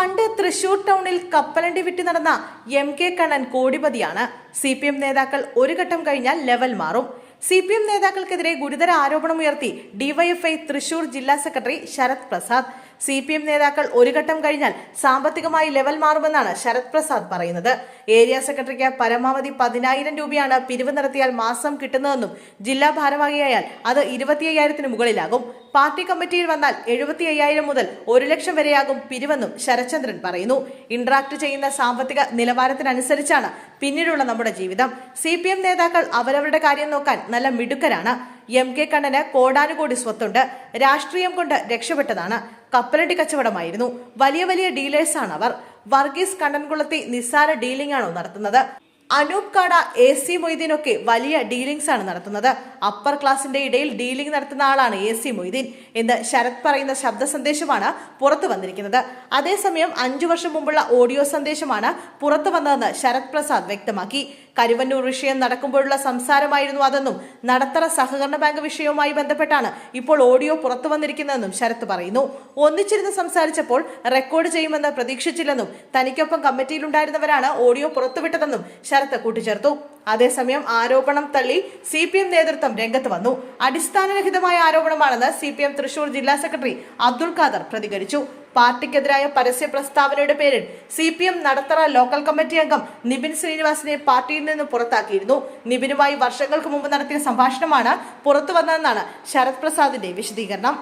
പണ്ട് തൃശൂർ ടൗണിൽ കപ്പലണ്ടി വിറ്റ് നടന്ന എം കെ കണ്ണൻ കോടിപതിയാണ്. സി പി എം നേതാക്കൾ ഒരു ഘട്ടം കഴിഞ്ഞാൽ ലെവൽ മാറും. സി പി എം നേതാക്കൾക്കെതിരെ ഗുരുതര ആരോപണമുയർത്തി ഡിവൈഎഫ്ഐ തൃശൂർ ജില്ലാ secretary Sarath Prasad. C P M നേതാക്കൾ ഒരു ഘട്ടം കഴിഞ്ഞാൽ സാമ്പത്തികമായി ലെവൽ മാറുമെന്നാണ് ശരത് പ്രസാദ് പറയുന്നത്. ഏരിയ സെക്രട്ടറിക്ക് പരമാവധി പതിനായിരം രൂപയാണ് പിരിവ് നടത്തിയാൽ മാസം കിട്ടുന്നതെന്നും ജില്ലാ ഭാരവാഹിയായാൽ അത് ഇരുപത്തി അയ്യായിരത്തിന് മുകളിലാകും. പാർട്ടി കമ്മിറ്റിയിൽ വന്നാൽ എഴുപത്തി അയ്യായിരം മുതൽ ഒരു ലക്ഷം വരെയാകും പിരിവെന്നും ശരത്ചന്ദ്രൻ പറയുന്നു. ഇന്ററാക്ട് ചെയ്യുന്ന സാമ്പത്തിക നിലവാരത്തിനനുസരിച്ചാണ് പിന്നീടുള്ള നമ്മുടെ ജീവിതം. സി പി എം നേതാക്കൾ അവരവരുടെ കാര്യം നോക്കാൻ നല്ല മിടുക്കരാണ്. എം കെ കണ്ണന് കോടാനുകോടി സ്വത്തുണ്ട്. രാഷ്ട്രീയം കൊണ്ട് രക്ഷപ്പെട്ടതാണ്. കപ്പലണ്ടി കച്ചവടമായിരുന്നു. വലിയ വലിയ ഡീലേഴ്സാണ് അവർ. വർഗീസ് കണ്ണൻകുളത്തെ നിസ്സാര ഡീലിംഗ് ആണോ നടത്തുന്നത്? അനൂപ് കാട എ സി മൊയ്തീനൊക്കെ വലിയ ഡീലിംഗ്സ് ആണ് നടത്തുന്നത്. അപ്പർ ക്ലാസിന്റെ ഇടയിൽ ഡീലിംഗ് നടത്തുന്ന ആളാണ് എ സി മൊയ്തീൻ എന്ന് ശരത് പറയുന്ന ശബ്ദ സന്ദേശമാണ് പുറത്തു വന്നിരിക്കുന്നത്. അതേസമയം അഞ്ചു വർഷം മുമ്പുള്ള ഓഡിയോ സന്ദേശമാണ് പുറത്തു വന്നതെന്ന് ശരത് പ്രസാദ് വ്യക്തമാക്കി. കരുവന്നൂർ വിഷയം നടക്കുമ്പോഴുള്ള സംസാരമായിരുന്നു അതെന്നും നടത്തറ സഹകരണ ബാങ്ക് വിഷയവുമായി ബന്ധപ്പെട്ടാണ് ഇപ്പോൾ ഓഡിയോ പുറത്തു വന്നിരിക്കുന്നതെന്നും ശരത് പറയുന്നു. ഒന്നിച്ചിരുന്ന് സംസാരിച്ചപ്പോൾ റെക്കോർഡ് ചെയ്യുമെന്ന് പ്രതീക്ഷിച്ചില്ലെന്നും തനിക്കൊപ്പം കമ്മിറ്റിയിലുണ്ടായിരുന്നവരാണ് ഓഡിയോ പുറത്തുവിട്ടതെന്നും ശരത്ത് കൂട്ടിച്ചേർത്തു. അതേസമയം ആരോപണം തള്ളി സി പി എം നേതൃത്വം രംഗത്ത് വന്നു. അടിസ്ഥാനരഹിതമായ ആരോപണമാണെന്ന് സി പി എം തൃശൂർ ജില്ലാ സെക്രട്ടറി അബ്ദുൾ ഖാദർ പ്രതികരിച്ചു. പാർട്ടിക്കെതിരായ പരസ്യ പ്രസ്താവനയുടെ പേരിൽ C P M Nadathara local committee അംഗം നിബിൻ ശ്രീനിവാസിനെ പാർട്ടിയിൽ നിന്ന് പുറത്താക്കിയിരുന്നു. നിബിനുമായി വർഷങ്ങൾക്ക് മുമ്പ് നടത്തിയ സംഭാഷണമാണ് പുറത്തു വന്നതെന്നാണ് ശരത് പ്രസാദിന്റെ വിശദീകരണം.